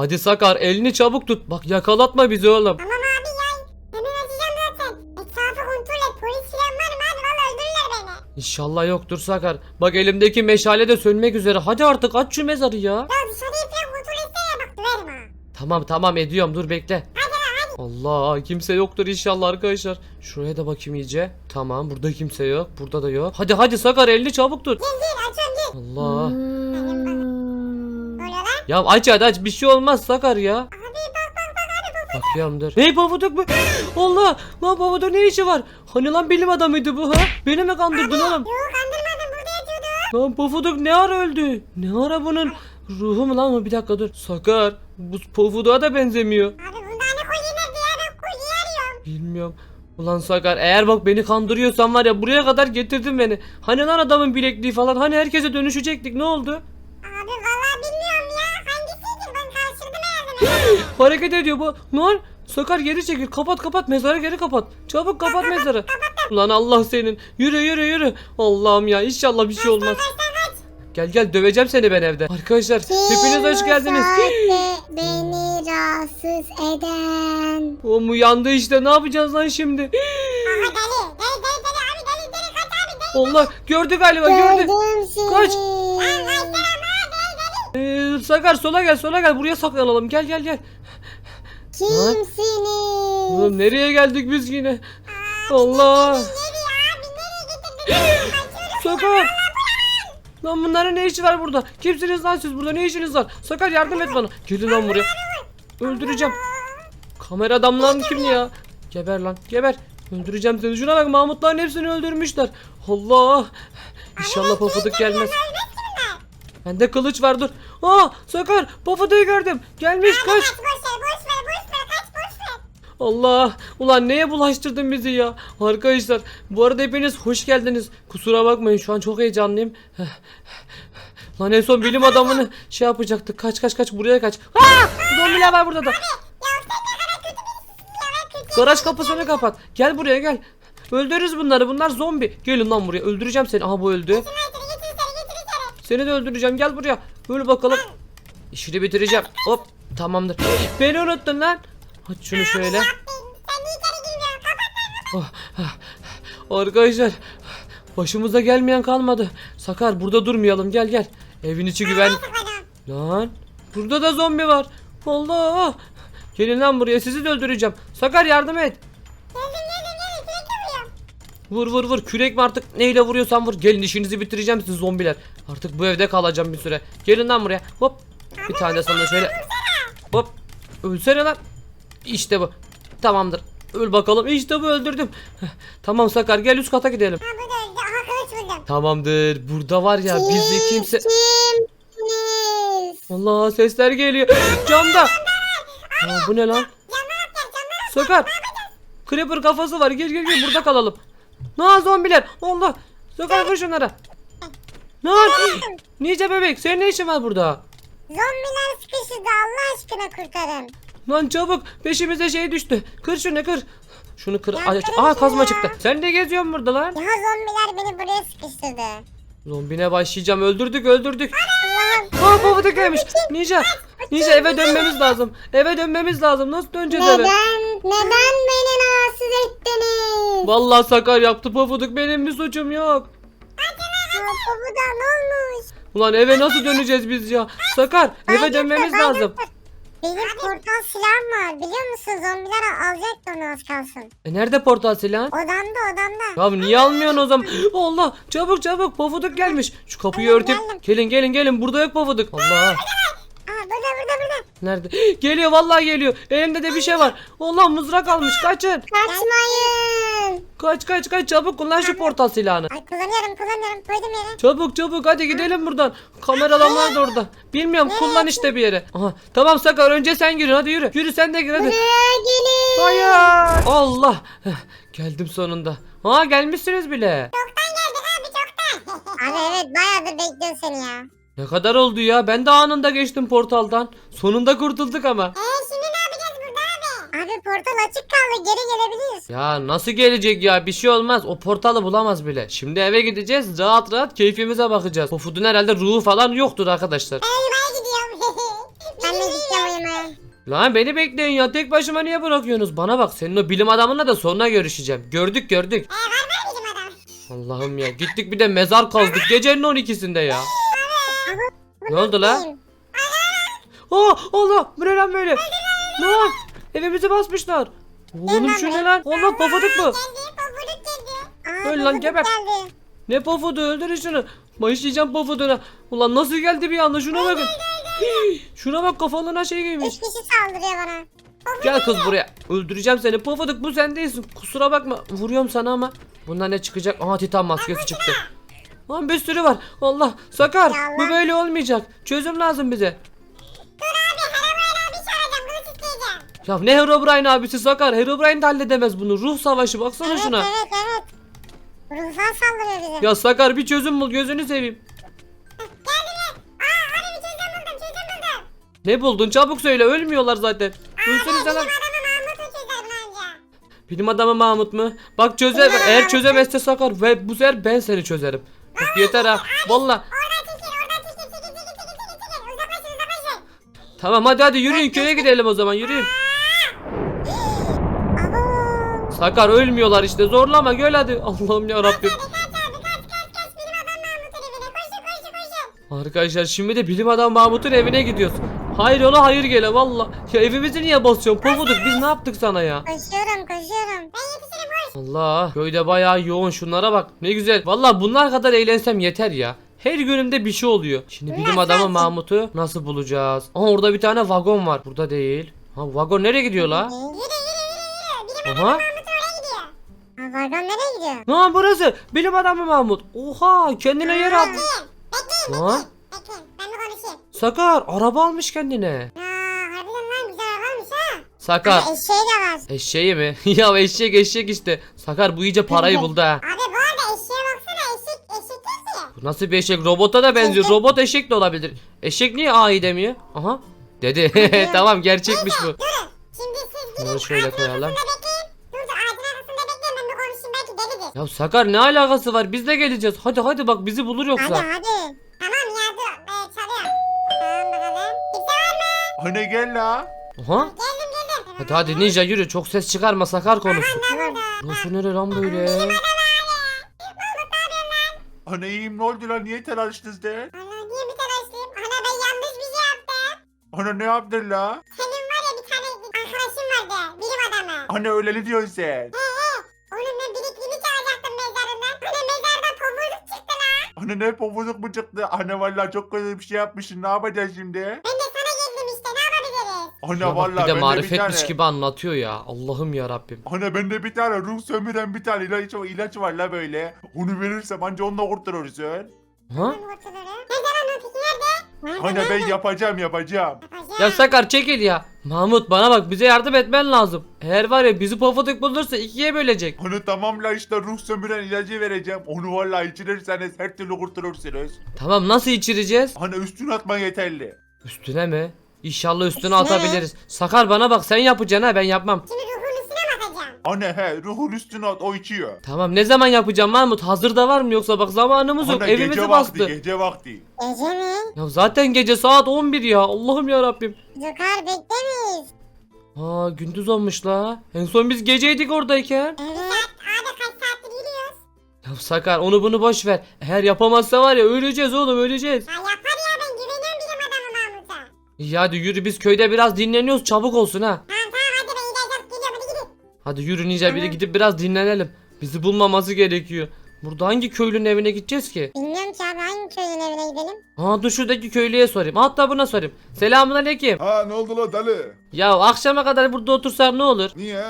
Hadi Sakar elini çabuk tut. Bak yakalatma bizi oğlum. Tamam abi ya. Hemen açacağım zaten. Etrafı kontrol et. Polis falan var mı abi? Valla öldürürler beni. İnşallah yoktur Sakar. Bak elimdeki meşale de sönmek üzere. Hadi artık aç şu mezarı ya. Ya dışarıyı falan kontrol etsene bak döverim ha. Tamam tamam ediyorum dur bekle. Allah kimse yoktur inşallah arkadaşlar. Şuraya da bakayım iyice. Tamam burada kimse yok. Burada da yok. Hadi hadi Sakar elini çabuk tut. Gel gel açıyorum gel. Allah. Lan? Ya aç hadi aç bir şey olmaz Sakar ya. Abi bak bak bak abi bu. Bakıyorum dur. Hey pabuduk mu? Allah lan pabuduk ne işi var? Hani lan bilim adamıydı bu ha? Beni mi kandırdın oğlum? Yok kandırmadım burada yatıyordu. Lan pofuduk ne ara öldü? Ne ara bunun ruhu mu lan o? Bir dakika dur. Sakar bu pofuduğa da benzemiyor. Abi bunda hani ya? Ben kolyeyi arıyorum. Bilmiyorum. Ulan Sakar eğer bak beni kandırıyorsan var ya buraya kadar getirdin beni. Hani lan adamın bilekliği falan hani herkese dönüşecektik ne oldu? Hareket ediyor bu. Lan Sakar geri çekil kapat kapat mezarı geri kapat. Çabuk kapat mezarı. Ulan Allah senin. Yürü yürü yürü. Allah'ım ya inşallah bir şey olmaz. Gel gel döveceğim seni ben evde. Arkadaşlar hepiniz hoş geldiniz. beni rahatsız eden. O mu yandı işte ne yapacağız lan şimdi? Aha deli. Deli deli deli abi deli deli kaç abi deli. Allah gördü galiba gördü. seni. Kaç. Lan Sakar sola gel sola gel buraya saklanalım gel gel gel. Kimsiniz? Oğlum nereye geldik biz yine? Allah. Sakar. Lan bunların ne işi var burada? Kimsiniz lan siz burada ne işiniz var? Sakar yardım et bana. Gelin lan buraya. Öldüreceğim. Kamera adamların kim ya? Geber lan geber. Öldüreceğim seni. Şuna bak Mahmutların hepsini öldürmüşler. Allah. İnşallah pofuduk gelmez. Bende kılıç var dur. Aa Sakar pofuduğu gördüm. Gelmiş kaç. Kaç boş ver boş ver boş ver kaç boş ver. Allah ulan neye bulaştırdın bizi ya? Arkadaşlar bu arada hepiniz hoş geldiniz. Kusura bakmayın şu an çok heyecanlıyım. Lan en son bilim adamını şey yapacaktık. Kaç kaç kaç buraya kaç. Aa! zombiler var burada da. Ya sen ne kadar kötü birisin ya ben kötü. garaj kapısını kapat. Gel buraya gel. Öldürürüz bunları bunlar zombi. Gelin lan buraya öldüreceğim seni. Aha bu öldü seni de öldüreceğim gel buraya öl bakalım işini bitireceğim hop tamamdır beni unuttun lan aç şunu şöyle. Oh, ah. Arkadaşlar başımıza gelmeyen kalmadı. Sakar burada durmayalım gel gel. Evin içi güven. Lan burada da zombi var. Allah. Gelin lan buraya sizi de öldüreceğim. Sakar yardım et. Vur vur vur kürek mi artık neyle vuruyorsan vur. Gelin işinizi bitireceğim siz zombiler. Artık bu evde kalacağım bir süre. Gelin lan buraya. Hop. Bir tane sana şöyle. Hop. Ölsene lan. İşte bu. Tamamdır. Öl bakalım. İşte bu öldürdüm. Tamam Sakar gel üst kata gidelim. Ha bu da öldü. Aha kılıç buldum. Tamamdır. Burada var ya bizi kimse... Kimsiniz? Allah sesler geliyor. Camda. Aa, bu ne lan? Sakar. Creeper kafası var. Gel gel gel burada kalalım. Na zombiler. Allah. Sakar vur şunlara. Lan. Nice bebek senin ne işin var burada? Zombiler sıkıştırdı Allah aşkına kurtarın. Lan çabuk peşimize şey düştü. Kır şunu kır. Şunu kır. Aha şunu kazma ya. çıktı. Sen ne geziyorsun burada lan? Ya zombiler beni buraya sıkıştırdı. Zombine başlayacağım. Öldürdük öldürdük. Allah'ım. Pabuduk gelmiş. Ninja. Ninja eve dönmemiz lazım. Eve dönmemiz lazım. Nasıl döneceğiz eve? Neden? Neden beni rahatsız ettiniz? Vallahi Sakar yaptı pabuduk. Benim bir suçum yok. Bu da ne olmuş? Ulan eve nasıl döneceğiz biz ya? Sakar eve dönmemiz lazım. Benim portal silahım var biliyor musun? Zombiler alacaktı onu az kalsın. E nerede portal silahın? Odamda odamda. Ya niye almıyorsun o zaman? Allah çabuk çabuk pofuduk gelmiş. Şu kapıyı Geldim, örteyim. geldim. Gelin gelin gelin burada yok pofuduk. Allah. Aa burada burada burada. Nerede? Geliyor vallahi geliyor. Elimde de bir şey var. Allah mızrak almış kaçın. Kaçmayın. Kaç kaç kaç çabuk kullan şu portal silahını. Ay kullanıyorum kullanıyorum koydum yere. Çabuk çabuk hadi gidelim buradan. Kameralar da orada. Bilmiyorum kullan işte bir yere. Aha tamam Sakar önce sen gir hadi yürü. Yürü sen de gir hadi. Buraya gelin. Hayır. Allah. Heh, Geldim sonunda. Ha gelmişsiniz bile. Çoktan geldik abi çoktan. abi evet bayağıdır bekliyorum seni ya. Ne kadar oldu ya? Ben de anında geçtim portaldan. Sonunda kurtulduk ama. Eee şimdi ne yapacağız burada abi? Portal açık kaldı geri gelebiliriz. Ya nasıl gelecek ya? Bir şey olmaz. O portalı bulamaz bile. Şimdi eve gideceğiz. Rahat rahat keyfimize bakacağız. Pofud'un herhalde ruhu falan yoktur arkadaşlar. Ben uyumaya gidiyorum. ben de uyumaya Lan beni bekleyin ya tek başıma niye bırakıyorsunuz? Bana bak senin o bilim adamınla da sonra görüşeceğim. Gördük gördük. Ee var mı bizim adam? Allah'ım ya gittik bir de mezar kazdık gecenin 12'sinde ya. Ne oldu la? Aa Allah bu ne lan böyle? Lan evimizi basmışlar. Oğlum şu ne lan? Allah pofuduk mu? Geldi pofuduk geldi. Aa, Öl lan, pofuduk geber. geldi. Ne pofudu öldürün şunu. Başlayacağım pofuduna. Ulan nasıl geldi bir anda şuna bakın. Hii, Şuna bak kafalığına şey giymiş. Üç kişi saldırıyor bana. Gel kız buraya. Öldüreceğim seni. Pofuduk bu sen değilsin. Kusura bakma. Vuruyorum sana ama. Bundan ne çıkacak? Aha titan maskesi çıktı. Lan bir sürü var. Allah. Sakar. Bu böyle olmayacak. Çözüm lazım bize. Ya ne Herobrine abisi Sakar. Herobrine de halledemez bunu. Ruh savaşı baksana Evet şuna. evet evet. Ruhsal saldırıyor bize. Ya Sakar bir çözüm bul gözünü seveyim. Geldi mi? Aa abi bir çözüm buldum çözüm buldum. Ne buldun çabuk söyle ölmüyorlar zaten. Abi Ölsene bilim sana. adamı Mahmut'u çözer anca. Bilim adamı Mahmut mu? Bak çözer eğer çözemezse Sakar ve bu sefer ben seni çözerim. Bak yeter ha. Valla. Oradan çekil oradan çekil çekil çekil çekil çekil çekil. Uzaklaşın uzaklaşın. Tamam hadi hadi yürüyün köye gidelim o zaman yürüyün. Abo. Sakar ölmüyorlar işte zorlama gel hadi. Allah'ım ya Rabbim. Arkadaşlar şimdi de bilim adam Mahmut'un evine gidiyoruz. Hayır ola hayır gele valla. Ya evimizi niye basıyorsun pofuduk biz ne yaptık sana ya? Koşuyorum koşuyorum. Ben yetişirim koş. Allah köyde bayağı yoğun şunlara bak ne güzel. Valla bunlar kadar eğlensem yeter ya. Her günümde bir şey oluyor. Şimdi bilim adamı. Mahmut'u nasıl bulacağız? Aa orada bir tane vagon var. Burada değil. Ha vagon nereye gidiyor la? Aha. Ha vagon nereye gidiyor? Lan burası bilim adamı Mahmut. Oha kendine yer aldı. Bekleyin. Bekleyin Lan bekleyin. Ben bir konuşayım. Sakar araba almış kendine. Aa harbiden lan güzel arabaymış ha. Sakar Ama eşeği de var. eşeği mi? ya eşek eşek işte. Sakar bu iyice parayı buldu ha. Abi bu arada eşeğe baksana eşek eşek değil ki. Bu nasıl bir eşek? Robota da benziyor. Robot eşek de olabilir. Eşek niye AI demiyor? Aha. Dedi. tamam gerçekmiş bu. Durun. Şimdi siz gidin Bunu şöyle koyalım. bekleyin. Dur dur ağacın arkasında bekleyin ben bir konuşayım belki delidir. Ya Sakar ne alakası var? Biz de geleceğiz. Hadi hadi bak bizi bulur Hadi yoksa. hadi. Tamam ya dur e, çalıyor. Tamam bakalım. Kimse var mı? Anne gel la. Aha. Geldim geldim. Hadi hadi ninja yürü. Çok ses çıkarma Sakar konusu. Ne burada? Burası nere lan böyle? Anne iyiyim ne oldu lan niye telaşlısın de? Ana niye bir telaşlıyım? Ana ben yanlış bir şey yaptım. Anne ne yaptın la? Senin var ya bir tane arkadaşın vardı. Bilim adamı. Anne öyle ne diyorsun sen? He lan. Anne ne pofuduk mu çıktı? Anne vallahi çok kötü bir şey yapmışsın ne yapacağız şimdi? Ben de sana geldim işte ne yapabiliriz? Anne Ya bak vallahi bir de bende bir marifetmiş tane. gibi anlatıyor ya. Allah'ım ya Rabbim. Anne bende bir tane ruh sömüren bir tane ilaç, ilaç var la böyle. Onu verirsem anca onunla kurtarırsın. Ha? Ben kurtulurum. Nerede lan o peki nerede? Anne ben yapacağım. Yapacağım. Ya Sakar çekil ya. Mahmut bana bak bize yardım etmen lazım. Eğer var ya bizi pofuduk bulursa ikiye bölecek. Anne tamam la işte ruh sömüren ilacı vereceğim. Onu vallahi içirirseniz her türlü kurtulursunuz. Tamam nasıl içireceğiz? Anne üstüne atma yeterli. Üstüne mi? İnşallah üstüne Üstüne mi? atabiliriz. Sakar bana bak sen yapacaksın ha ben yapmam. Şimdi ruhun üstüne mi atacağım? Anne he ruhun üstüne at o içiyor. Tamam ne zaman yapacağım Mahmut? Hazırda var mı yoksa bak zamanımız yok. Anne Evimizi gece bastı. vakti gece vakti. Gece mi? Ya zaten gece saat 11 ya. Allah'ım ya Rabbim. Yukarı beklemeyiz. Aa gündüz olmuş la. En son biz geceydik oradayken. Evet. Abi kaç saattir yürüyoruz? Ya Sakar onu bunu boş ver. Eğer yapamazsa var ya öleceğiz oğlum öleceğiz. Ya yapar ya ben güveniyorum bilim adamı Mahmut'a. İyi hadi yürü biz köyde biraz dinleniyoruz çabuk olsun ha. Hadi yürü Ninja biri gidip biraz dinlenelim. Bizi bulmaması gerekiyor. Burada hangi köylünün evine gideceğiz ki? Bilmiyorum ki abi hangi köyün evine gidelim? Aa dur şuradaki köylüye sorayım. Hatta buna sorayım. Selamun aleyküm. Ha ne oldu la deli? Ya akşama kadar burada otursam ne olur? Niye?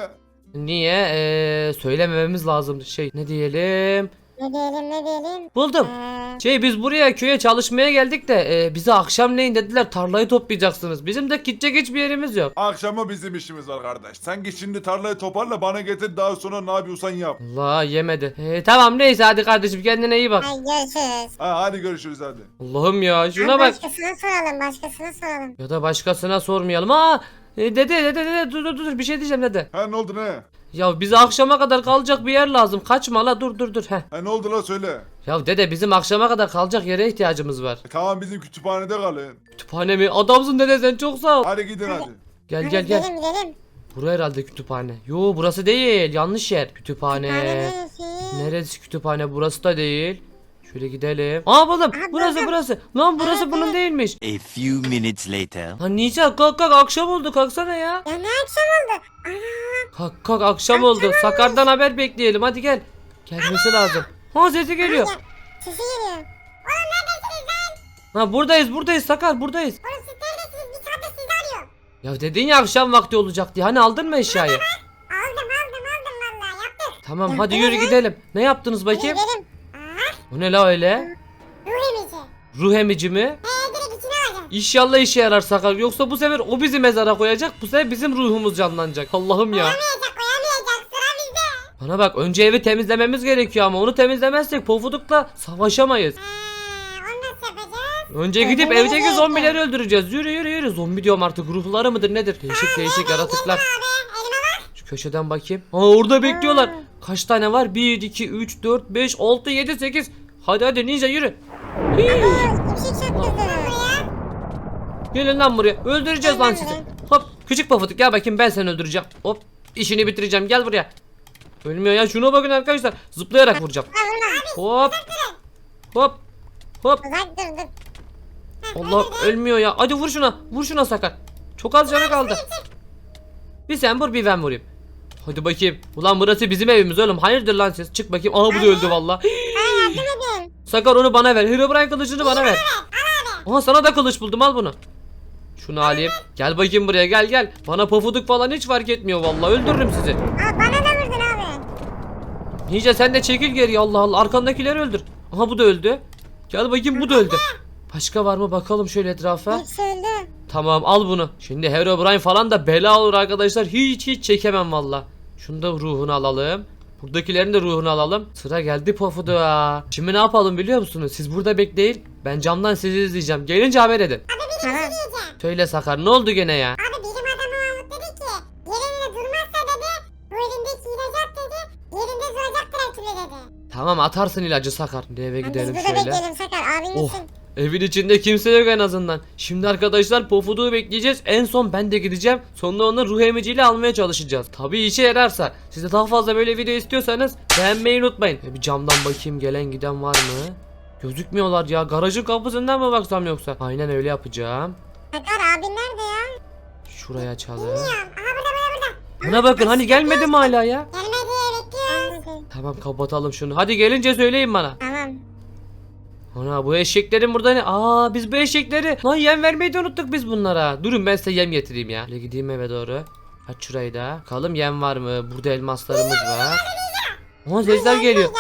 Niye? Ee, söylemememiz lazım. Şey ne diyelim? Ne diyelim ne diyelim? Buldum. Ee, Şey biz buraya köye çalışmaya geldik de e, bize akşamleyin dediler tarlayı toplayacaksınız. Bizim de gidecek hiçbir yerimiz yok. Akşama bizim işimiz var kardeş. Sen git şimdi tarlayı toparla bana getir daha sonra ne yapıyorsan yap. Allah yemedi. E, tamam neyse hadi kardeşim kendine iyi bak. hadi görüşürüz. Ha hadi görüşürüz hadi. Allah'ım ya şuna bak. Başkasına soralım başkasına soralım. Ya da başkasına sormayalım. Aa e, dede dede dede dur dur dur bir şey diyeceğim dede. Ha ne oldu ne? Ya bize akşama kadar kalacak bir yer lazım. Kaçma la dur dur dur. Heh. Ha ne oldu la söyle. Ya dede bizim akşama kadar kalacak yere ihtiyacımız var. E, tamam bizim kütüphanede kalın. Kütüphane mi? Adamsın dede sen çok sağ ol. Hadi gidin hadi. Gel Hadi gel gel. Gidelim gidelim. Burası herhalde kütüphane. Yo burası değil. Yanlış yer. Kütüphane. neresi? Neresi kütüphane? Burası da değil. Şöyle gidelim. Aa buldum. Burası burası. Lan burası bunun değilmiş. A few minutes later. Lan Nisa kalk kalk akşam oldu kalksana ya. Ya ne akşam oldu? Ana. Kalk kalk akşam oldu. Sakar'dan haber bekleyelim hadi gel. Gelmesi lazım. Ha sesi geliyor. Sesi geliyor. Oğlum neredesiniz lan? Ha buradayız buradayız Sakar buradayız. Oğlum siz neredesiniz? Bir saattir sizi arıyorum. Ya dedin ya akşam vakti olacak diye. Hani aldın mı eşyayı? Aldım aldım aldım valla yaptık. Tamam hadi yürü gidelim. Ne yaptınız bakayım? gidelim. O ne la öyle? ruh emici. Ruh emici mi? Ee direkt içine alacağım. İnşallah işe yarar Sakar. Yoksa bu sefer o bizi mezara koyacak. Bu sefer bizim ruhumuz canlanacak. Allah'ım ya. Koyamayacak koyamayacak sıra bizde. Bana bak önce evi temizlememiz gerekiyor ama onu temizlemezsek pofudukla savaşamayız. Ee, onu nasıl yapacağız? Önce gidip Öldürmemiz evdeki gerekiyor. zombileri öldüreceğiz. Yürü yürü yürü. Zombi diyorum artık ruhları mıdır nedir? Değişik değişik yaratıklar. Abi elime bak. Şu köşeden bakayım. Aa orada bekliyorlar. Kaç tane var? 1, 2, 3, 4, 5, 6, 7, 8. Hadi hadi ninja yürü. Hii. Gelin lan buraya. Öldüreceğiz lan sizi. Hop küçük pofuduk gel bakayım ben seni öldüreceğim. Hop işini bitireceğim gel buraya. Ölmüyor ya şuna bakın arkadaşlar. Zıplayarak vuracağım. Hop. Hop. Hop. Allah ölmüyor ya. Hadi vur şuna. Vur şuna sakar. Çok az canı kaldı. Bir sen vur bir ben vurayım. Hadi bakayım. Ulan burası bizim evimiz oğlum. Hayırdır lan siz? Çık bakayım. Aha bu da öldü valla. Sakar onu bana ver. Herobrine kılıcını bana ver. Aha sana da kılıç buldum al bunu. Şunu alayım. Gel bakayım buraya gel gel. Bana pofuduk falan hiç fark etmiyor vallahi öldürürüm sizi. Aa bana da vurdun abi. Nice sen de çekil geri Allah Allah arkandakileri öldür. Aha bu da öldü. Gel bakayım bu da öldü. Başka var mı bakalım şöyle etrafa. Tamam al bunu. Şimdi Herobrine falan da bela olur arkadaşlar. Hiç hiç çekemem valla. Şunu da ruhunu alalım. Buradakilerin de ruhunu alalım. Sıra geldi Pofuduk'a. Şimdi ne yapalım biliyor musunuz? Siz burada bekleyin. Ben camdan sizi izleyeceğim. Gelince haber edin. Tamam. Söyle Sakar ne oldu gene ya? Abi bilim adamı Mahmut dedi ki yerinde durmazsa dedi bu elindeki ilacı at dedi yerinde duracaktır her türlü dedi. Tamam atarsın ilacı Sakar. Şimdi eve Abi biz gidelim burada şöyle. bekleyelim Sakar abin Oh. misin? Evin içinde kimse yok en azından. Şimdi arkadaşlar Pofuduk'u bekleyeceğiz. En son ben de gideceğim. Sonra onu ruh emiciyle almaya çalışacağız. Tabii işe yararsa. Siz de daha fazla böyle video istiyorsanız beğenmeyi unutmayın. E, Bir camdan bakayım gelen giden var mı? Gözükmüyorlar ya. Garajın kapısından mı baksam yoksa? Aynen öyle yapacağım. Sakar abin nerede ya? Şuraya açalım. Bilmiyorum. Aha burada burada burada. Buna bakın hani gelmedi mi hala ya? Gelmedi bekliyoruz. Tamam kapatalım şunu. Hadi gelince söyleyin bana. Ana bu eşeklerin burada ne? Aa biz bu eşekleri lan yem vermeyi de unuttuk biz bunlara. Durun ben size yem getireyim ya. Şöyle gideyim eve doğru. Aç şurayı da. Bakalım yem var mı? Burada elmaslarımız var. Aa sesler geliyor.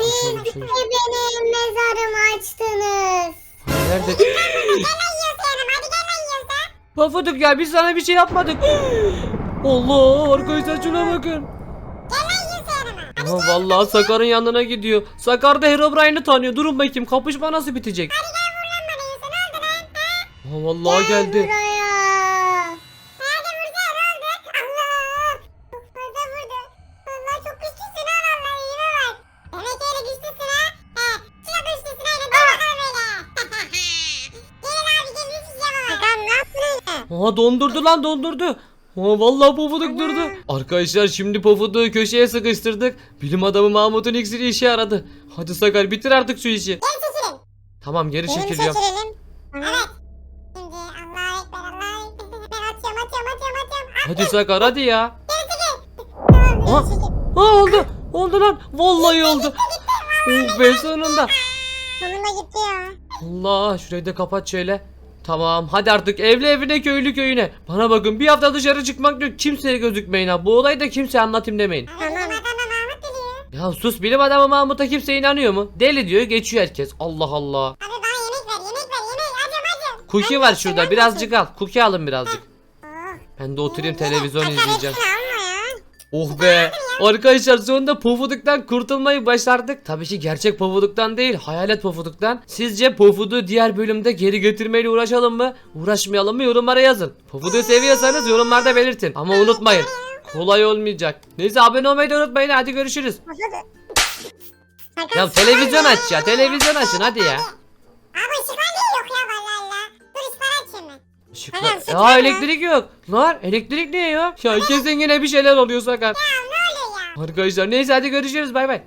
Benim mezarımı açtınız. Nerede? Pafuduk ya biz sana bir şey yapmadık. Allah arkadaşlar şuna bakın. Gel lan yiyorsa yanıma. Aha vallahi Sakar'ın yanına gidiyor. Sakar da Herobrine'i tanıyor. Durun bakayım kapışma nasıl bitecek? Hadi gel vur lan bana yiyorsa ne oldu lan? Ha? Vallahi geldi. buraya. Hadi vursana ne oldu? Allah. Çok fazla vurdu. Allah çok güçlüsün ha vallahi iyime bak. Demek öyle güçlüsün ha. He. Şuna güçlüsün öyle. Dur bakalım öyle. Gelin abi gelin sıçacağım ama. Hakan ne yaptın öyle? Aha dondurdu lan dondurdu. Aa vallahi Pofuduk durdu. Arkadaşlar şimdi Pofuduk'u köşeye sıkıştırdık. Bilim adamı Mahmut'un iksiri işe yaradı. Hadi Sakar bitir artık şu işi. Gel çekilin. Tamam geri Gelin çekiliyorum. çekilelim. Evet. Şimdi Allah'a ekber Allah'a ekber. Ben atıyorum atıyorum atıyorum atıyorum. Hadi Sakar hadi ya. Tamam çekil. Ha oldu. Oldu lan. Vallahi oldu. Oh be sonunda. Sonunda gitti ya. Allah şurayı da kapat şöyle. Tamam hadi artık evli evine köylü köyüne. Bana bakın bir hafta dışarı çıkmak yok kimseye gözükmeyin ha. Bu olayı da kimseye anlatayım demeyin. Tamam. Ya sus bilim adamı Mahmut'a kimse inanıyor mu? Deli diyor geçiyor herkes. Allah Allah. Abi bana yemek ver yemek ver yemek. Acım acım. Cookie var şurada birazcık al. Cookie alın birazcık. Ben de oturayım televizyon izleyeceğim. Oh be. Arkadaşlar sonunda pofuduktan kurtulmayı başardık. Tabii ki gerçek pofuduktan değil hayalet pofuduktan. Sizce pofuduğu diğer bölümde geri getirmeyle uğraşalım mı? Uğraşmayalım mı yorumlara yazın. Pofuduğu seviyorsanız yorumlarda belirtin. Ama unutmayın. Kolay olmayacak. Neyse abone olmayı da unutmayın. Hadi görüşürüz. Ya televizyon aç ya. Televizyon açın hadi ya. Abi ışıklar niye Işıklar. Işık Aa elektrik yok. Lan elektrik niye yok? Ya kesin yine bir şeyler oluyor Sakar. Ya ne oluyor ya? Arkadaşlar neyse hadi görüşürüz bay bay.